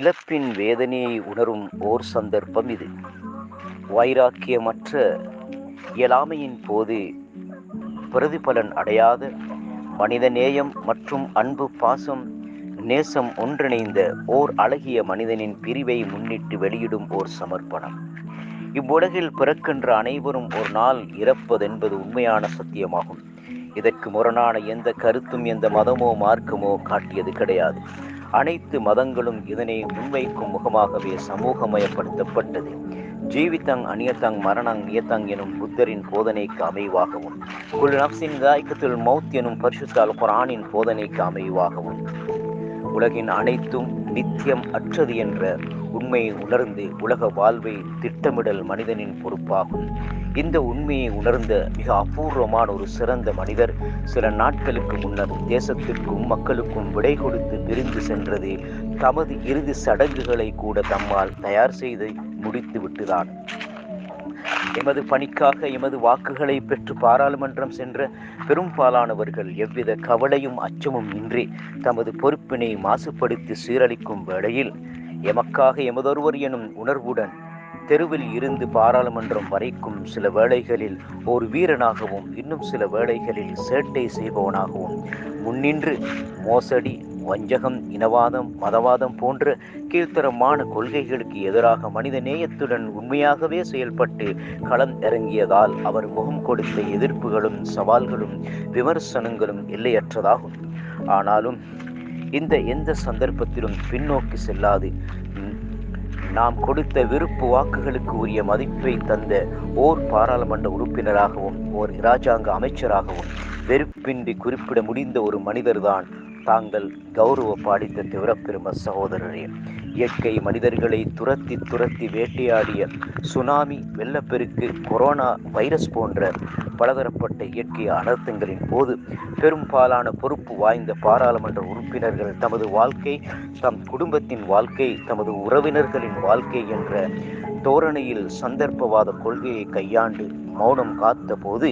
இழப்பின் வேதனையை உணரும் ஓர் சந்தர்ப்பம் இது. வைராக்கியமற்ற இயலாமையின் போது பிரதிபலன் அடையாத மனித நேயம் மற்றும் அன்பு பாசம் நேசம் ஒன்றிணைந்த ஓர் அழகிய மனிதனின் பிரிவை முன்னிட்டு வெளியிடும் ஓர் சமர்ப்பணம். இவ்வுலகில் பிறக்கின்ற அனைவரும் ஒரு நாள் இறப்பதென்பது உண்மையான சத்தியமாகும். இதற்கு முரணான எந்த கருத்தும் எந்த மதமோ மார்க்கமோ காட்டியது கிடையாது. அனைத்து மதங்களும் இதனை முன்வைக்கும் முகமாகவே சமூகமயப்படுத்தப்பட்டது. ஜீவிதங் அநியத்தங் மரணங் நியத்தங் எனும் புத்தரின் போதனைக்கு அமைவாகவும் குல் நப்சின் தாய்க்கத்துல் மௌத் எனும் பரிசுத்தால் குரானின் போதனைக்கு அமைவாகவும் உலகின் அனைத்தும் நித்தியம் அற்றது என்ற உண்மையை உணர்ந்து உலக வாழ்வை திட்டமிடல் மனிதனின் பொறுப்பாகும். இந்த உண்மையை உணர்ந்த மிக அபூர்வமான ஒரு சிறந்த மனிதர் சில நாட்களுக்கு முன்னர் தேசத்திற்கும் மக்களுக்கும் விடை கொடுத்து பிரிந்து சென்றது தமது இறுதி சடங்குகளை கூட தம்மால் தயார் செய்து முடித்து விட்டுதான். எமது பணிக்காக எமது வாக்குகளை பெற்று பாராளுமன்றம் சென்ற பெரும்பாலானவர்கள் எவ்வித கவலையும் அச்சமும் இன்றி தமது பொறுப்பினை மாசுபடுத்தி சீரழிக்கும் வேளையில் எமக்காக எமதொருவர் எனும் உணர்வுடன் தெருவில் இருந்து பாராளுமன்றம் வரைக்கும் சில வேளைகளில் ஒரு வீரனாகவும் இன்னும் சில வேளைகளில் சேட்டை செய்பவனாகவும் முன்னின்று மோசடி வஞ்சகம் இனவாதம் மதவாதம் போன்ற கீழ்த்தரமான கொள்கைகளுக்கு எதிராக மனித நேயத்துடன் உண்மையாகவே செயல்பட்டு களம் இறங்கியதால் அவர் முகம் கொடுத்த எதிர்ப்புகளும் சவால்களும் விமர்சனங்களும் எல்லையற்றதாகும். ஆனாலும் இந்த எந்த சந்தர்ப்பத்திலும் பின்னோக்கி செல்லாது. நாம் கொடுத்த விருப்பு வாக்குகளுக்கு உரிய மதிப்பை தந்த ஓர் பாராளுமன்ற உறுப்பினராகவும் ஓர் இராஜாங்க அமைச்சராகவும் வெறுப்பின்றி குறிப்பிட முடிந்த ஒரு மனிதர்தான் தாங்கள் கௌரவ பாடித்த திவரப்பெரும சகோதரரே. இயற்கை மனிதர்களை துரத்தி துரத்தி வேட்டையாடிய சுனாமி வெள்ளப்பெருக்கு கொரோனா வைரஸ் போன்ற பலதரப்பட்ட இயற்கை அனர்த்தங்களின் போது பெரும்பாலான பொறுப்பு வாய்ந்த பாராளுமன்ற உறுப்பினர்கள் தமது வாழ்க்கை தம் குடும்பத்தின் வாழ்க்கை தமது உறவினர்களின் வாழ்க்கை என்ற தோரணையில் சந்தர்ப்பவாத கொள்கையை கையாண்டு மௌனம் காத்த போது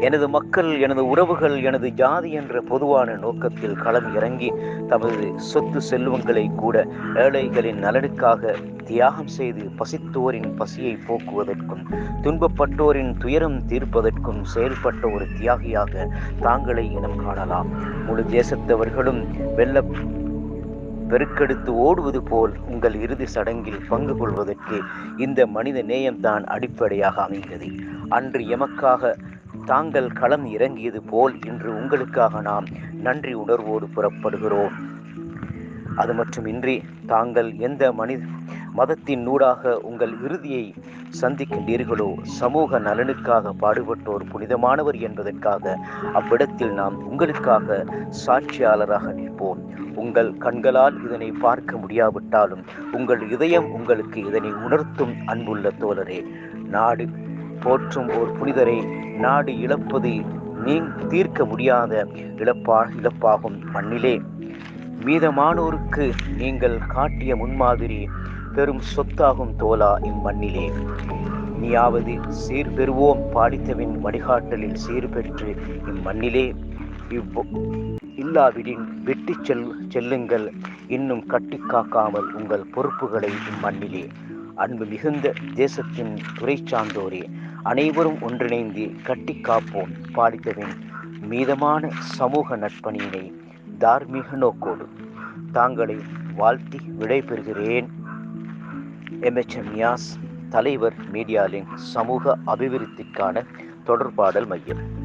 எனது மக்கள் எனது உறவுகள் எனது ஜாதி என்ற பொதுவான நோக்கத்தில் களம் இறங்கி தமது சொத்து செல்வங்களை கூட ஏழைகளின் நலனுக்காக தியாகம் செய்து பசித்தோரின் பசியை போக்குவதற்கும் துன்பப்பட்டோரின் துயரம் தீர்ப்பதற்கும் செயல்பட்ட ஒரு தியாகியாக தாங்களை இனம் காணலாம். முழு தேசத்தவர்களும் வெள்ள பெருக்கெடுத்து ஓடுவது போல் உங்கள் இறுதி சடங்கில் பங்கு கொள்வதற்கு இந்த மனித நேயம்தான் அடிப்படையாக அமைந்தது. அன்று எமக்காக தாங்கள் களம் இறங்கியது போல் இன்று உங்களுக்காக நாம் நன்றி உணர்வோடு புறப்படுகிறோம். அது மட்டுமின்றி தாங்கள் எந்த மனித மதத்தின் நூடாக உங்கள் இறுதியை சந்திக்கின்றீர்களோ சமூக நலனுக்காக பாடுபட்டோர் புனிதமானவர் என்பதற்காக அவ்விடத்தில் நாம் உங்களுக்காக சாட்சியாளராக நிற்போம். உங்கள் கண்களால் இதனை பார்க்க முடியாவிட்டாலும் உங்கள் இதயம் உங்களுக்கு இதனை உணர்த்தும் அன்புள்ள தோழரே நாடு போற்றும் ஓர் புனிதரை நாடு இழப்பது நீ தீர்க்க முடியாத இழப்பா இழப்பாகும் மண்ணிலே. மீதமானோருக்கு நீங்கள் காட்டிய முன்மாதிரி பெரும் சொத்தாகும் தோலா இம்மண்ணிலே. நீயாவது சீர் பெறுவோம் பாடித்தவின் வழிகாட்டலில் சீர் பெற்று இம்மண்ணிலே. இவ்வோ இல்லாவிடின் வெட்டி செல் செல்லுங்கள் இன்னும் கட்டி காக்காமல் உங்கள் பொறுப்புகளை இம்மண்ணிலே. அன்பு மிகுந்த தேசத்தின் துறை சார்ந்தோரே அனைவரும் ஒன்றிணைந்து கட்டி காப்போம் பாலித்தவின் மீதமான சமூக நட்பணியினை தார்மீக நோக்கோடு. தாங்களை வாழ்த்தி விடைபெறுகிறேன். எம்எச்எம் நியாஸ் தலைவர் மீடியாலின் சமூக அபிவிருத்திக்கான தொடர்பாடல் மையம்.